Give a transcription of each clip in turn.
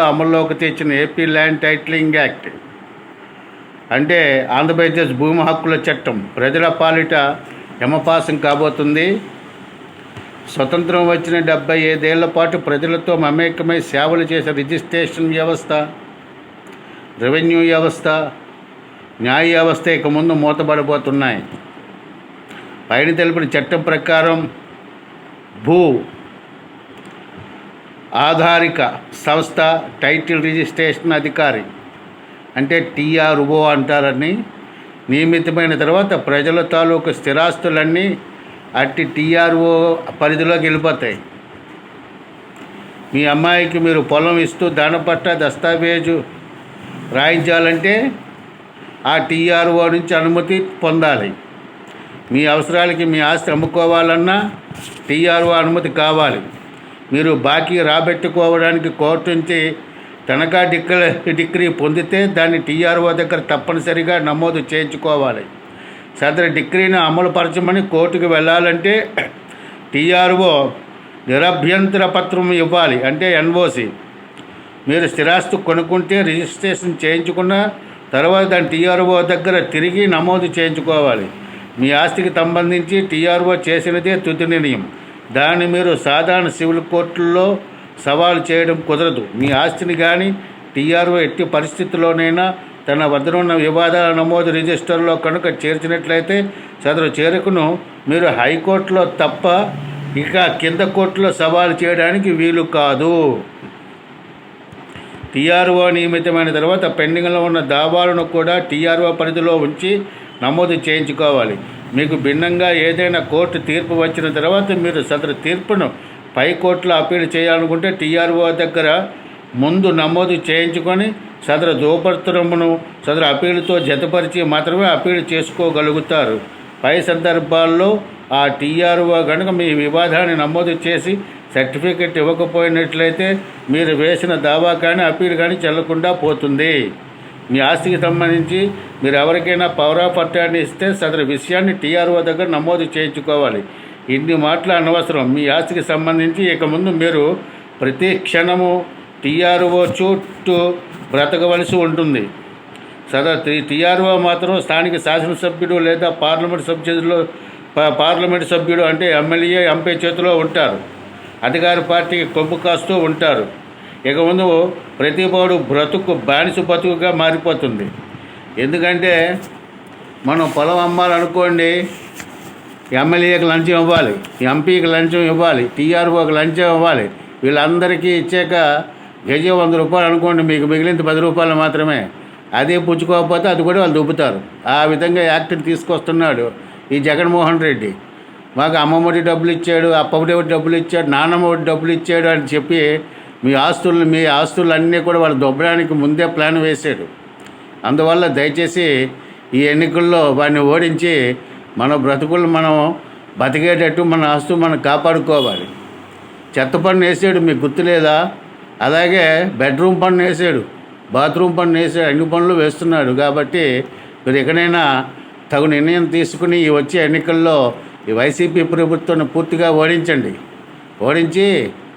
అమల్లోకి తెచ్చిన AP land titling act అంటే ఆంధ్రప్రదేశ్ భూమి హక్కుల చట్టం ప్రజల పాలిట యమపాసం కాబోతుంది. స్వతంత్రం వచ్చిన డెబ్బై ఐదేళ్ళ పాటు ప్రజలతో మమేకమై సేవలు చేసే రిజిస్ట్రేషన్ వ్యవస్థ రెవెన్యూ వ్యవస్థ న్యాయ వ్యవస్థ ఇక ముందు మూతపడబోతున్నాయి పైన తెలిపిన చట్టం ప్రకారం భూ ఆధారిక సంస్థ టైటిల్ రిజిస్ట్రేషన్ అధికారి అంటే టీఆర్ఓ అంటారని. నియమితమైన తర్వాత ప్రజల తాలూకు స్థిరాస్తులన్నీ అట్టి టీఆర్ఓ పరిధిలోకి వెళ్ళిపోతాయి. మీ అమ్మాయికి మీరు పొలం ఇస్తూ దాని పట్ల దస్తావేజు రాయించాలంటే ఆ టీఆర్ఓ నుంచి అనుమతి పొందాలి. మీ అవసరాలకి మీ ఆస్తి అమ్ముకోవాలన్నా టీఆర్ఓ అనుమతి కావాలి. మీరు బాకీ రాబెట్టుకోవడానికి కోర్టు నుంచి తనఖా డిక్ డిగ్రీ పొందితే దాన్ని టీఆర్ఓ దగ్గర తప్పనిసరిగా నమోదు చేయించుకోవాలి. సదరు డిగ్రీని అమలుపరచమని కోర్టుకు వెళ్ళాలంటే టీఆర్ఓ నిరభ్యంతర పత్రం ఇవ్వాలి అంటే ఎన్ఓసి. మీరు స్థిరాస్తి కొనుక్కుంటే రిజిస్ట్రేషన్ చేయించుకున్న తర్వాత దాని టీఆర్ఓ దగ్గర తిరిగి నమోదు చేయించుకోవాలి. మీ ఆస్తికి సంబంధించి టీఆర్ఓ చేసినదే తుది నిర్ణయం. దాన్ని మీరు సాధారణ సివిల్ కోర్టుల్లో సవాలు చేయడం కుదరదు. మీ ఆస్తిని కానీ టీఆర్ఓ ఎట్టి పరిస్థితుల్లోనైనా తన వద్దనున్న వివాదాల నమోదు రిజిస్టర్లో కనుక చేర్చినట్లయితే సదరు చేరుకును. మీరు హైకోర్టులో తప్ప ఇక కింద కోర్టులో సవాలు చేయడానికి వీలు కాదు. టీఆర్ఓ నియమితమైన తర్వాత పెండింగ్లో ఉన్న దావాలను కూడా టీఆర్ఓ పరిధిలో ఉంచి నమోదు చేయించుకోవాలి. మీకు భిన్నంగా ఏదైనా కోర్టు తీర్పు వచ్చిన తర్వాత మీరు సదరు తీర్పును పై కోర్టులో అప్పీల్ చేయాలనుకుంటే టీఆర్ఓ దగ్గర ముందు నమోదు చేయించుకొని సదరు దోపత్రమును సదరు అప్పీలుతో జతపరిచి మాత్రమే అప్పీల్ చేసుకోగలుగుతారు. పై సందర్భాల్లో ఆ టీఆర్ఓ కనుక మీ వివాదాన్ని నమోదు చేసి సర్టిఫికెట్ ఇవ్వకపోయినట్లయితే మీరు వేసిన దావా కానీ అప్పీల్ కానీ చెల్లకుండా పోతుంది. మీ ఆస్తికి సంబంధించి మీరు ఎవరికైనా పవర్ ఆఫ్ అటార్నీ ఇస్తే సదరు విషయాన్ని టీఆర్ఓ దగ్గర నమోదు చేయించుకోవాలి. ఇన్ని మాటలు అనవసరం. మీ ఆస్తికి సంబంధించి ఇక ముందు మీరు ప్రతి క్షణము టీఆర్ఓ చుట్టూ బ్రతకవలసి ఉంటుంది. సదా టీఆర్ఓ మాత్రం స్థానిక శాసనసభ్యుడు లేదా పార్లమెంట్ సభ్యులు పార్లమెంట్ సభ్యుడు అంటే ఎమ్మెల్యే ఎంపీ చేతిలో ఉంటారు. అధికార పార్టీకి కొమ్ము కాస్తూ ఉంటారు. ఇక ముందు ప్రతి పౌడు బ్రతుకు బానిస బతుకుగా మారిపోతుంది. ఎందుకంటే మనం పొలం అమ్మాలనుకోండి ఎమ్మెల్యేకి లంచం ఇవ్వాలి ఎంపీకి లంచం ఇవ్వాలి టీఆర్ఓకి లంచం ఇవ్వాలి వీళ్ళందరికీ ఇచ్చాక గజ వంద రూపాయలు అనుకోండి మీకు మిగిలింది పది రూపాయలు మాత్రమే. అదే పుచ్చుకోకపోతే అది కూడా వాళ్ళు దుబ్బుతారు. ఆ విధంగా యాక్ట్ని తీసుకొస్తున్నాడు ఈ జగన్మోహన్ రెడ్డి. మాకు అమ్మఒడి డబ్బులు ఇచ్చాడు అప్పటి డబ్బులు ఇచ్చాడు నాన్నమ్మ ఒడి డబ్బులు ఇచ్చాడు అని చెప్పి మీ ఆస్తులు మీ ఆస్తులన్నీ కూడా వాళ్ళు దొబ్బడానికి ముందే ప్లాన్ వేశాడు. అందువల్ల దయచేసి ఈ ఎన్నికల్లో వాడిని ఓడించి మన బ్రతుకులు మనం బతికేటట్టు మన ఆస్తులు మనం కాపాడుకోవాలి. చెత్త పన్ను వేసాడు మీకు గుర్తులేదా అలాగే బెడ్రూమ్ పన్ను వేసాడు బాత్రూమ్ పన్ను వేసాడు అన్ని పనులు వేస్తున్నాడు. కాబట్టి మీరు ఎక్కడైనా తగు నిర్ణయం తీసుకుని ఈ వచ్చే ఎన్నికల్లో ఈ వైసీపీ ప్రభుత్వాన్ని పూర్తిగా ఓడించండి. ఓడించి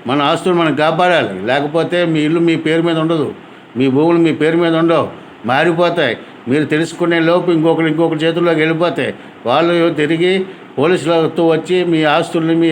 మన ఆస్తులు మనం కాపాడాలి. లేకపోతే మీ ఇల్లు మీ పేరు మీద ఉండదు. మీ భూములు మీ పేరు మీద ఉండవు. మారిపోతాయి. మీరు తెలుసుకునే లోపు ఇంకొకరు ఇంకొకరి చేతుల్లోకి వెళ్ళిపోతాయి. వాళ్ళు తిరిగి పోలీసులతో వచ్చి మీ ఆస్తుల్ని మీ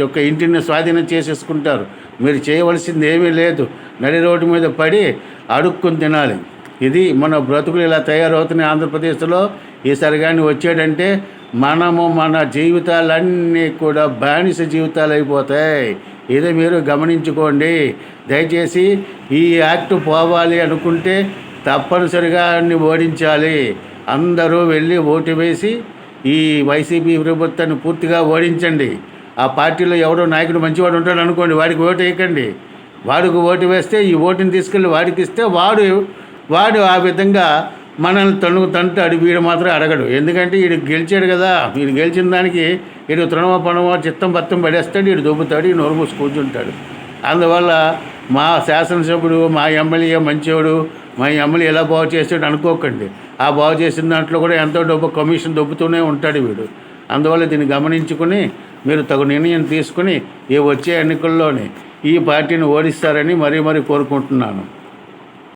యొక్క ఇంటిని స్వాధీనం చేసేసుకుంటారు. మీరు చేయవలసింది ఏమీ లేదు. నడి రోడ్డు మీద పడి అడుక్కుని తినాలి. ఇది మన బ్రతుకులు ఇలా తయారవుతున్నాయి ఆంధ్రప్రదేశ్లో. ఈసారి కానీ వచ్చాడంటే మనము మన జీవితాలన్నీ కూడా బానిస జీవితాలు అయిపోతాయి. ఇది మీరు గమనించుకోండి. దయచేసి ఈ యాక్ట్ పోవాలి అనుకుంటే తప్పనిసరిగా అన్ని ఓడించాలి. అందరూ వెళ్ళి ఓటు వేసి ఈ వైసీపీ ప్రభుత్వాన్ని పూర్తిగా ఓడించండి. ఆ పార్టీలో ఎవడో నాయకుడు మంచివాడు ఉంటాడు అనుకోండి వాడికి ఓటు వేయకండి. వాడికి ఓటు వేస్తే ఈ ఓటుని తీసుకెళ్ళి వాడికి ఇస్తే వాడు వాడు ఆ విధంగా మనల్ని తణుకు తంటాడు వీడు మాత్రం అడగడు. ఎందుకంటే వీడు గెలిచాడు కదా వీడు గెలిచిన దానికి వీడు తృణమో పణమో చిత్తం బత్తం పడేస్తాడు వీడు దొబ్బుతాడు ఈ నోరు మూసి కూర్చుంటాడు. అందువల్ల మా శాసనసభ్యుడు మా ఎమ్మెల్యే మంచివాడు మా ఎమ్మెల్యే ఎలా బాగు చేసాడు అనుకోకండి. ఆ బాగు చేసిన దాంట్లో కూడా ఎంతో డబ్బు కమిషన్ దొబ్బుతూనే ఉంటాడు వీడు. అందువల్ల దీన్ని గమనించుకుని మీరు తగు నిర్ణయం తీసుకుని ఈ వచ్చే ఎన్నికల్లోనే ఈ పార్టీని ఓడిస్తారని మరీ మరీ కోరుకుంటున్నాను.